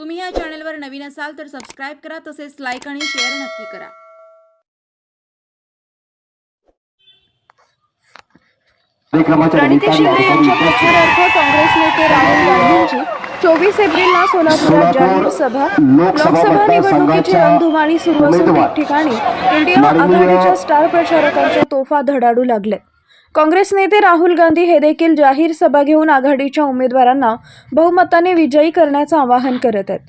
तुम्ही या चॅनलवर नवीन असाल तर सबस्क्राईब करा तसेच लाईक आणि शेअर नक्की करा. कार्यक्रमाच्या प्रणिती शिंदे यांच्या प्रचारार्थ काँग्रेस नेते राहुल गांधींची चोवीस एप्रिलला सोलापुरात जाहीर सभा. लोकसभा निवडणुकीची रणधुमाळी सुरू असून ठिकठिकाणी इंडिया आघाडीच्या स्टार प्रचारकांच्या तोफा धडाडू लागले काँग्रेस नेते राहुल गांधी हे देखील जाहीर सभा घेऊन आघाडीच्या उमेदवारांना बहुमताने विजयी करण्याचं आवाहन करत आहेत.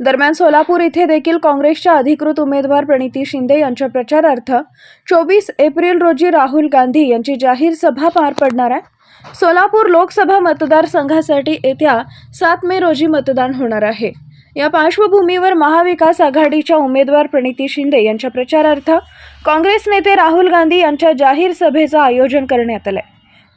दरम्यान सोलापूर इथे देखील काँग्रेसच्या अधिकृत उमेदवार प्रणिती शिंदे यांच्या प्रचारार्थ चोवीस एप्रिल रोजी राहुल गांधी यांची जाहीर सभा पार पडणार आहे. सोलापूर लोकसभा मतदारसंघासाठी येत्या सात मे रोजी मतदान होणार आहे. या पार्श्वभूमीवर महाविकास आघाडीच्या उमेदवार प्रणिती शिंदे यांच्या प्रचारार्थ काँग्रेस नेते राहुल गांधी यांच्या जाहीर सभेचं आयोजन करण्यात आलंय.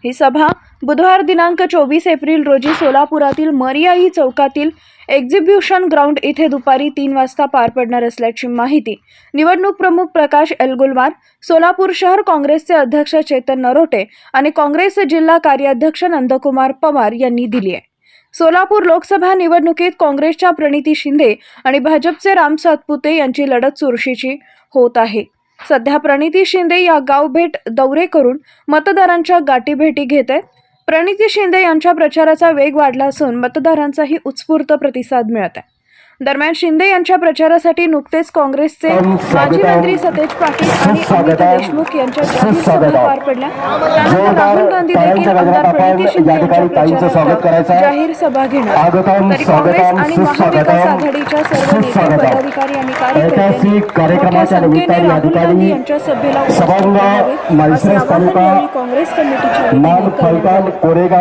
ही सभा बुधवार दिनांक चोवीस एप्रिल रोजी सोलापुरातील मरियाई चौकातील एक्झिब्युशन ग्राउंड इथे दुपारी तीन वाजता पार पडणार असल्याची माहिती निवडणूक प्रमुख प्रकाश एलगुलवार सोलापूर शहर काँग्रेसचे अध्यक्ष चेतन नरोटे आणि काँग्रेस जिल्हा कार्याध्यक्ष नंदकुमार पवार यांनी दिली आहे. सोलापूर लोकसभा निवडणुकीत काँग्रेसच्या प्रणिती शिंदे आणि भाजपचे राम सातपुते यांची लढत चुरशीची होत आहे. सध्या प्रणिती शिंदे या गावभेट दौरे करून मतदारांच्या गाठीभेटी घेत आहेत. प्रणिती शिंदे यांच्या प्रचाराचा वेग वाढला असून मतदारांचाही उत्स्फूर्त प्रतिसाद मिळत आहे. दरम्यान शिंदे यांच्या प्रचारासाठी नुकतेच काँग्रेसचे माजी मंत्री सतेज पाटील आणि अमित देशमुख यांच्या जाहीर सभा पार पडल्या. त्यानंतर राहुल गांधी देखील आमदार प्रणिती शिंदे यांच्या प्रचारार्थ जाहीर सभा घेणार. तरी काँग्रेस आणि महाविकास आघाडीच्या सर्व नेते पदाधिकारी आणि कार्यकर्ते मोठ्या संख्येने राहुल गांधी यांच्या सभेला उपस्थित राहावे, असे आवाहन यावेळी काँग्रेस कमिटीच्या वतीने करण्यात आले. कोरेगाव